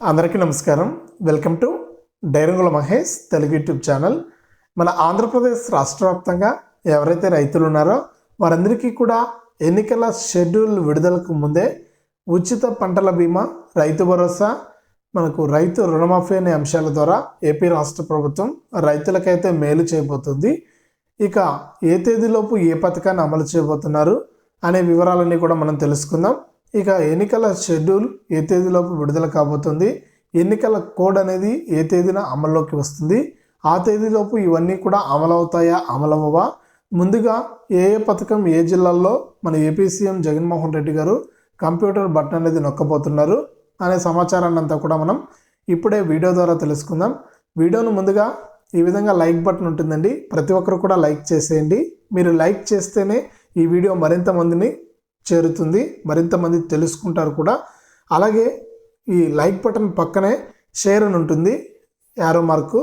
అందరికీ నమస్కారం. Welcome to Dairangula Mahesh Telugu YouTube channel. మన ఆంధ్రప్రదేశ్ రాష్ట్ర వ్యాప్తంగా ఎవరైతే రైతులు ఉన్నారో వారందరికీ కూడా ఎన్నికల షెడ్యూల్ విడుదలకు ముందే ఉచిత పంటల బీమా రైతు భరోసా మనకు రైతు రుణమాఫీ అనే అంశాల ద్వారా ఏపీ రాష్ట్ర ప్రభుత్వం రైతులకైతే మేలు చేయబోతుంది. ఇక ఏ తేదీలోపు ఏ పథకాన్ని అమలు చేయబోతున్నారు అనే వివరాలన్నీ కూడా మనం తెలుసుకుందాం. ఇక ఎన్నికల షెడ్యూల్ ఏ తేదీలోపు విడుదల కాబోతుంది? ఎన్నికల కోడ్ అనేది ఏ తేదీన అమల్లోకి వస్తుంది? ఆ తేదీలోపు ఇవన్నీ కూడా అమలవుతాయా? అమలవవా ముందుగా ఏ ఏ పథకం ఏ జిల్లాల్లో మన ఏపీ సీఎం జగన్మోహన్ రెడ్డి గారు కంప్యూటర్ బటన్ అనేది నొక్కబోతున్నారు అనే సమాచారాన్ని అంతా కూడా మనం ఇప్పుడే వీడియో ద్వారా తెలుసుకుందాం. వీడియోను ముందుగా ఈ విధంగా లైక్ బటన్ ఉంటుందండి. ప్రతి ఒక్కరు కూడా లైక్ చేసేయండి. మీరు లైక్ చేస్తేనే ఈ వీడియో మరింత మందిని చేరుతుంది. మరింత మంది తెలుసుకుంటారు కూడా. అలాగే ఈ లైక్ బటన్ పక్కనే షేర్ అని ఉంటుంది. Arrow mark.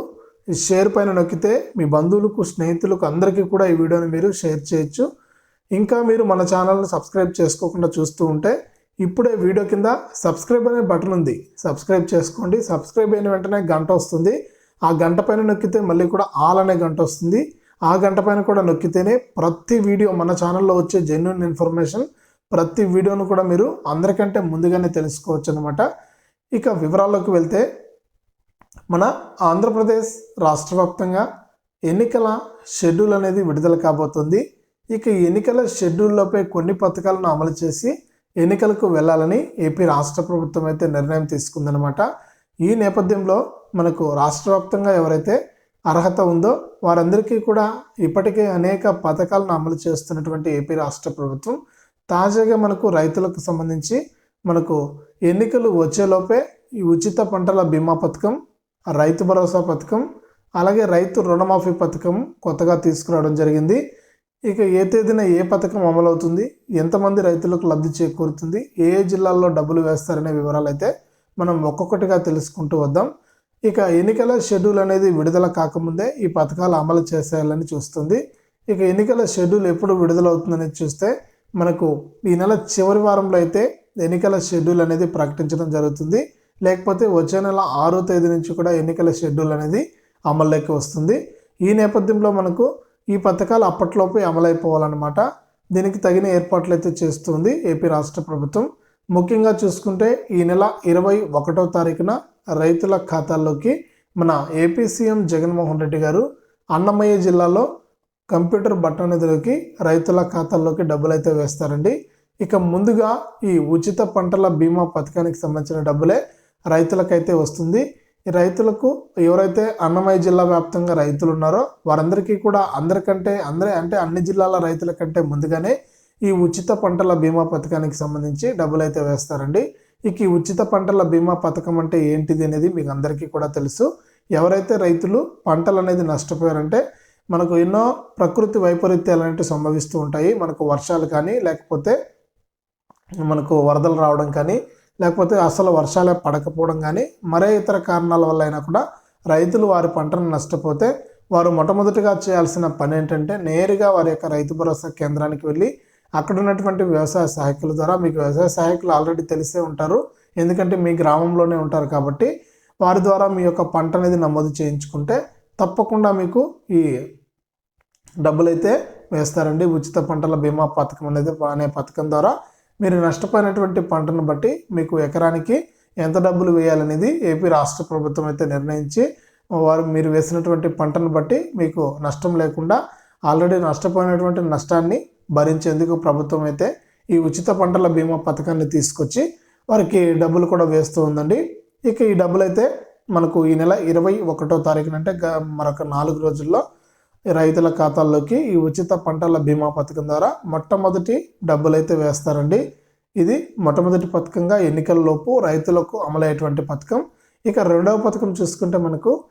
ఈ షేర్ పైన నొక్కితే మీ బంధువులకు స్నేహితులకు అందరికీ కూడా ఈ వీడియోని మీరు షేర్ చేయొచ్చు. ఇంకా మీరు మన ఛానల్ని సబ్స్క్రైబ్ చేసుకోకుండా చూస్తూ ఉంటే ఇప్పుడే వీడియో కింద సబ్స్క్రైబ్ అనే బటన్ ఉంది. సబ్స్క్రైబ్ చేసుకోండి. సబ్స్క్రైబ్ అయిన వెంటనే గంట వస్తుంది. ఆ గంట పైన నొక్కితే మళ్ళీ కూడా ఆల్ అనే గంట వస్తుంది. ఆ గంట పైన కూడా నొక్కితేనే ప్రతి వీడియో మన ఛానల్లో వచ్చే జెన్యున్ ఇన్ఫర్మేషన్ ప్రతి వీడియోను కూడా మీరు అందరికంటే ముందుగానే తెలుసుకోవచ్చు అనమాట ఇక వివరాల్లోకి వెళ్తే మన ఆంధ్రప్రదేశ్ రాష్ట్ర వ్యాప్తంగా ఎన్నికల షెడ్యూల్ అనేది విడుదల కాబోతుంది. ఇక ఎన్నికల షెడ్యూల్లోపై కొన్ని పథకాలను అమలు చేసి ఎన్నికలకు వెళ్ళాలని ఏపీ రాష్ట్ర ప్రభుత్వం అయితే నిర్ణయం తీసుకుందనమాట ఈ నేపథ్యంలో మనకు రాష్ట్ర వ్యాప్తంగా ఎవరైతే అర్హత ఉందో వారందరికీ కూడా ఇప్పటికే అనేక పథకాలను అమలు చేస్తున్నటువంటి ఏపీ రాష్ట్ర ప్రభుత్వం తాజాగా మనకు రైతులకు సంబంధించి మనకు ఎన్నికలు వచ్చేలోపే ఈ ఉచిత పంటల బీమా పథకం రైతు భరోసా పథకం అలాగే రైతు రుణమాఫీ పథకం కొత్తగా తీసుకురావడం జరిగింది. ఇక ఏ తేదీన ఏ పథకం అమలవుతుంది ఎంతమంది రైతులకు లబ్ధి చేకూరుతుంది ఏ ఏ జిల్లాల్లో డబ్బులు వేస్తారనే వివరాలు అయితే మనం ఒక్కొక్కటిగా తెలుసుకుంటూ వద్దాం. ఇక ఎన్నికల షెడ్యూల్ అనేది విడుదల కాకముందే ఈ పథకాలు అమలు చేసేయాలని చూస్తుంది. ఇక ఎన్నికల షెడ్యూల్ ఎప్పుడు విడుదలవుతుందనేది చూస్తే మనకు ఈ నెల చివరి వారంలో అయితే ఎన్నికల షెడ్యూల్ అనేది ప్రకటించడం జరుగుతుంది. లేకపోతే వచ్చే నెల ఆరో తేదీ నుంచి కూడా ఎన్నికల షెడ్యూల్ అనేది అమల్లోకి వస్తుంది. ఈ నేపథ్యంలో మనకు ఈ పథకాలు అప్పట్లోపే అమలైపోవాలన్నమాట. దీనికి తగిన ఏర్పాట్లు అయితే చేస్తుంది ఏపీ రాష్ట్ర ప్రభుత్వం. ముఖ్యంగా చూసుకుంటే ఈ నెల ఇరవై ఒకటో తారీఖున రైతుల ఖాతాల్లోకి మన ఏపీ సీఎం జగన్మోహన్ రెడ్డి గారు అన్నమయ్య జిల్లాలో కంప్యూటర్ బటన్ నిధులకి రైతుల ఖాతాల్లోకి డబ్బులు అయితే వేస్తారండి. ఇక ముందుగా ఈ ఉచిత పంటల బీమా పథకానికి సంబంధించిన డబ్బులే రైతులకైతే వస్తుంది. ఈ రైతులకు ఎవరైతే అన్నమయ్య జిల్లా వ్యాప్తంగా రైతులు ఉన్నారో వారందరికీ కూడా అందరికంటే అందరి అంటే అన్ని జిల్లాల రైతుల కంటే ముందుగానే ఈ ఉచిత పంటల బీమా పథకానికి సంబంధించి డబ్బులు అయితే వేస్తారండి. ఇక ఈ ఉచిత పంటల బీమా పథకం అంటే ఏంటిది అనేది మీకు అందరికీ కూడా తెలుసు. ఎవరైతే రైతులు పంటలు అనేది నష్టపోయారంటే మనకు ఎన్నో ప్రకృతి వైపరీత్యాలు అనేవి సంభవిస్తూ ఉంటాయి. మనకు వర్షాలు కానీ లేకపోతే మనకు వరదలు రావడం కానీ లేకపోతే అసలు వర్షాలే పడకపోవడం కానీ మరే ఇతర కారణాల వల్ల అయినా కూడా రైతులు వారి పంటను నష్టపోతే వారు మొట్టమొదటిగా చేయాల్సిన పని ఏంటంటే నేరుగా వారి యొక్క రైతు భరోసా కేంద్రానికి వెళ్ళి అక్కడ ఉన్నటువంటి వ్యవసాయ సహాయకుల ద్వారా మీకు వ్యవసాయ సహాయకులు ఆల్రెడీ తెలిసే ఉంటారు. ఎందుకంటే మీ గ్రామంలోనే ఉంటారు కాబట్టి వారి ద్వారా మీ యొక్క పంట అనేది నమోదు చేయించుకుంటే తప్పకుండా మీకు ఈ డబ్బులైతే వేస్తారండి. ఉచిత పంటల బీమా పథకం అనేది అనే పథకం ద్వారా మీరు నష్టపోయినటువంటి పంటను బట్టి మీకు ఎకరానికి ఎంత డబ్బులు వేయాలనేది ఏపీ రాష్ట్ర ప్రభుత్వం అయితే నిర్ణయించి వారు మీరు వేసినటువంటి పంటను బట్టి మీకు నష్టం లేకుండా ఆల్రెడీ నష్టపోయినటువంటి నష్టాన్ని భరించేందుకు ప్రభుత్వం అయితే ఈ ఉచిత పంటల బీమా పథకాన్ని తీసుకొచ్చి వారికి డబ్బులు కూడా వేస్తూ ఉందండి. ఇక ఈ డబ్బులు అయితే మనకు ఈ నెల ఇరవై ఒకటో తారీఖున అంటే గ- మరొక నాలుగు రోజుల్లో రైతుల ఖాతాల్లోకి ఈ ఉచిత పంటల బీమా పథకం ద్వారా మొట్టమొదటి డబ్బులు అయితే వేస్తారండి. ఇది మొట్టమొదటి పథకంగా ఎన్నికల్లోపు రైతులకు అమలయ్యేటువంటి పథకం. ఇక రెండవ పథకం చూసుకుంటే మనకు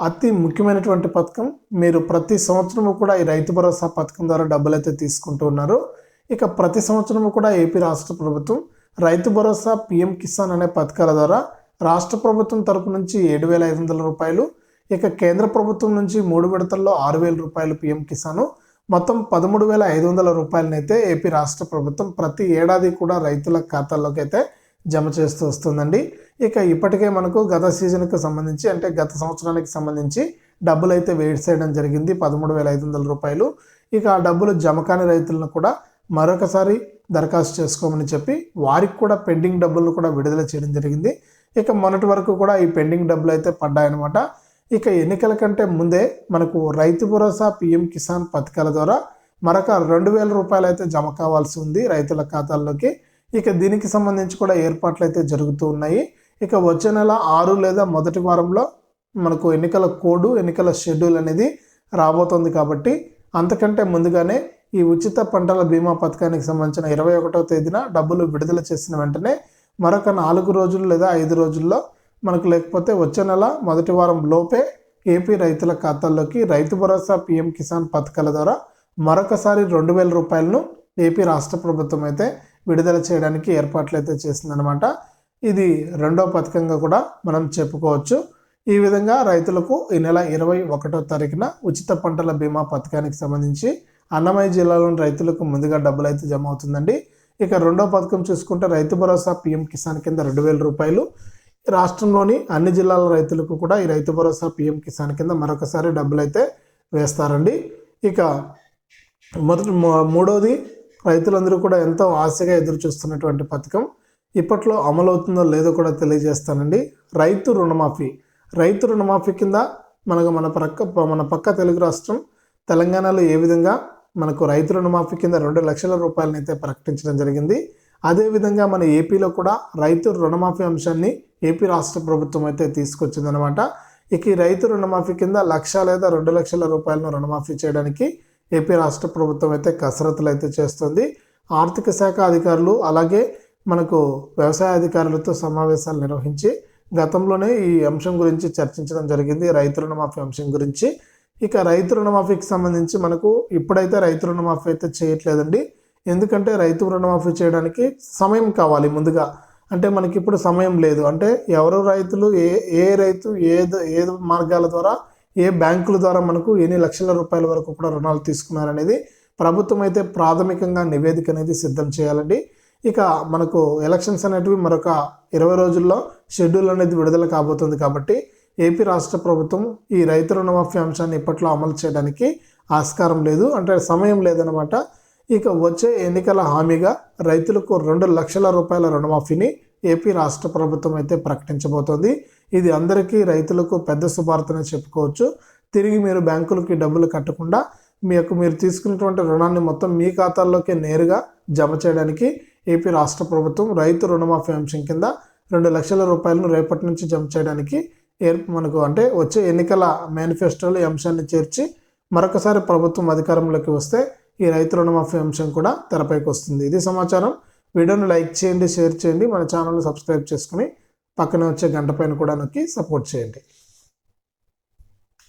అతి ముఖ్యమైనటువంటి పథకం. మీరు ప్రతి సంవత్సరము కూడా ఈ రైతు భరోసా పథకం ద్వారా డబ్బులు అయితే తీసుకుంటూ ఉన్నారు. ఇక ప్రతి సంవత్సరము కూడా ఏపీ రాష్ట్ర ప్రభుత్వం రైతు భరోసా పిఎం కిసాన్ అనే పథకాల ద్వారా రాష్ట్ర ప్రభుత్వం తరపు నుంచి ఏడు వేల ఐదు వందల రూపాయలు ఇక కేంద్ర ప్రభుత్వం నుంచి మూడు విడతల్లో ఆరు వేల రూపాయలు పిఎం కిసాను. మొత్తం పదమూడు వేల ఐదు వందల రూపాయలనైతే ఏపీ రాష్ట్ర ప్రభుత్వం ప్రతి ఏడాది కూడా రైతుల ఖాతాల్లోకి అయితే జమ చేస్తూ వస్తుందండి. ఇక ఇప్పటికే మనకు గత సీజన్కి సంబంధించి అంటే గత సంవత్సరానికి సంబంధించి డబ్బులు అయితే వేసేయడం జరిగింది పదమూడు వేల ఐదు వందల రూపాయలు. ఇక ఆ డబ్బులు జమ కాని రైతులను కూడా మరొకసారి దరఖాస్తు చేసుకోమని చెప్పి వారికి కూడా పెండింగ్ డబ్బులను కూడా విడుదల చేయడం జరిగింది. ఇక మొన్నటి వరకు కూడా ఈ పెండింగ్ డబ్బులు అయితే పడ్డాయన్నమాట. ఇక ఎన్నికల కంటే ముందే మనకు రైతు భరోసా పిఎం కిసాన్ పథకాల ద్వారా మరొక రెండు వేల రూపాయలు అయితే జమ కావాల్సి ఉంది రైతుల ఖాతాల్లోకి. ఇక దీనికి సంబంధించి కూడా ఏర్పాట్లు అయితే జరుగుతూ ఉన్నాయి. ఇక వచ్చే నెల ఆరు లేదా మొదటి వారంలో మనకు ఎన్నికల కోడ్ ఎన్నికల షెడ్యూల్ అనేది రాబోతోంది కాబట్టి అంతకంటే ముందుగానే ఈ ఉచిత పంటల బీమా పథకానికి సంబంధించిన ఇరవై ఒకటవ తేదీన డబ్బులు విడుదల చేసిన వెంటనే మరొక నాలుగు రోజులు లేదా ఐదు రోజుల్లో మనకు లేకపోతే వచ్చే నెల మొదటి వారం లోపే ఏపీ రైతుల ఖాతాల్లోకి రైతు భరోసా పీఎం కిసాన్ పథకాల ద్వారా మరొకసారి రెండు వేల రూపాయలను ఏపీ రాష్ట్ర ప్రభుత్వం అయితే విడుదల చేయడానికి ఏర్పాట్లు అయితే చేసిందనమాట ఇది రెండో పథకంగా కూడా మనం చెప్పుకోవచ్చు. ఈ విధంగా రైతులకు ఈ నెల ఇరవై ఒకటో తారీఖున ఉచిత పంటల బీమా పథకానికి సంబంధించి అన్నమయ్య జిల్లాలోని రైతులకు ముందుగా డబ్బులు అయితే జమ అవుతుందండి. ఇక రెండో పథకం చూసుకుంటే రైతు భరోసా పీఎం కిసాన్ కింద రెండు వేల రూపాయలు. రాష్ట్రంలోని అన్ని జిల్లాల రైతులకు కూడా ఈ రైతు భరోసా పీఎం కిసాన్ కింద మరొకసారి డబ్బులు అయితే వేస్తారండి. ఇక మొదటి మూడోది రైతులందరూ కూడా ఎంతో ఆశగా ఎదురు చూస్తున్నటువంటి పథకం. ఇప్పట్లో అమలవుతుందో లేదో కూడా తెలియజేస్తానండి. రైతు రుణమాఫీ. రైతు రుణమాఫీ కింద మనకు మన ప్రక్క మన పక్క తెలుగు రాష్ట్రం తెలంగాణలో ఏ విధంగా మనకు రైతు రుణమాఫీ కింద రెండు లక్షల రూపాయలను అయితే ప్రకటించడం జరిగింది. అదేవిధంగా మన ఏపీలో కూడా రైతు రుణమాఫీ అంశాన్ని ఏపీ రాష్ట్ర ప్రభుత్వం అయితే తీసుకొచ్చిందనమాట ఇక ఈ రైతు రుణమాఫీ కింద లక్ష లేదా రెండు లక్షల రూపాయలను రుణమాఫీ చేయడానికి ఏపీ రాష్ట్ర ప్రభుత్వం అయితే కసరత్తులు అయితే చేస్తుంది. ఆర్థిక శాఖ అధికారులు అలాగే మనకు వ్యవసాయ అధికారులతో సమావేశాలు నిర్వహించి గతంలోనే ఈ అంశం గురించి చర్చించడం జరిగింది. రైతు రుణమాఫీ అంశం గురించి ఇక రైతు రుణమాఫీకి సంబంధించి మనకు ఇప్పుడైతే రైతు రుణమాఫీ అయితే చేయట్లేదండి. ఎందుకంటే రైతు రుణమాఫీ చేయడానికి సమయం కావాలి ముందుగా. అంటే మనకి ఇప్పుడు సమయం లేదు. అంటే ఎవరు రైతులు ఏ ఏ రైతు ఏ ఏ మార్గాల ద్వారా ఏ బ్యాంకుల ద్వారా మనకు ఎన్ని లక్షల రూపాయల వరకు కూడా రుణాలు తీసుకున్నారనేది ప్రభుత్వం అయితే ప్రాథమికంగా నివేదిక అనేది సిద్ధం చేయాలండి. ఇక మనకు ఎలక్షన్స్ అనేటివి మరొక ఇరవై రోజుల్లో షెడ్యూల్ అనేది విడుదల కాబోతుంది కాబట్టి ఏపీ రాష్ట్ర ప్రభుత్వం ఈ రైతు రుణమాఫీ అంశాన్ని ఇప్పట్లో అమలు చేయడానికి ఆస్కారం లేదు అంటే సమయం లేదనమాట ఇక వచ్చే ఎన్నికల హామీగా రైతులకు రెండు లక్షల రూపాయల రుణమాఫీని ఏపీ రాష్ట్ర ప్రభుత్వం అయితే ప్రకటించబోతోంది. ఇది అందరికీ రైతులకు పెద్ద శుభార్తనే చెప్పుకోవచ్చు. తిరిగి మీరు బ్యాంకులకి డబ్బులు కట్టకుండా మీ యొక్క మీరు తీసుకున్నటువంటి రుణాన్ని మొత్తం మీ ఖాతాల్లోకి నేరుగా జమ చేయడానికి ఏపీ రాష్ట్ర ప్రభుత్వం రైతు రుణమాఫీ అంశం కింద రెండు లక్షల రూపాయలను రేపటి నుంచి జమ చేయడానికి ఏర్ మనకు అంటే వచ్చే ఎన్నికల మేనిఫెస్టోలో ఈ అంశాన్ని చేర్చి మరొకసారి ప్రభుత్వం అధికారంలోకి వస్తే ఈ రైతు రుణమాఫీ అంశం కూడా తెరపైకి వస్తుంది. ఇది సమాచారం. వీడియోను లైక్ చేయండి షేర్ చేయండి. మన ఛానల్ని సబ్స్క్రైబ్ చేసుకుని పక్కనే వచ్చే గంట పైన కూడా నొక్కి సపోర్ట్ చేయండి.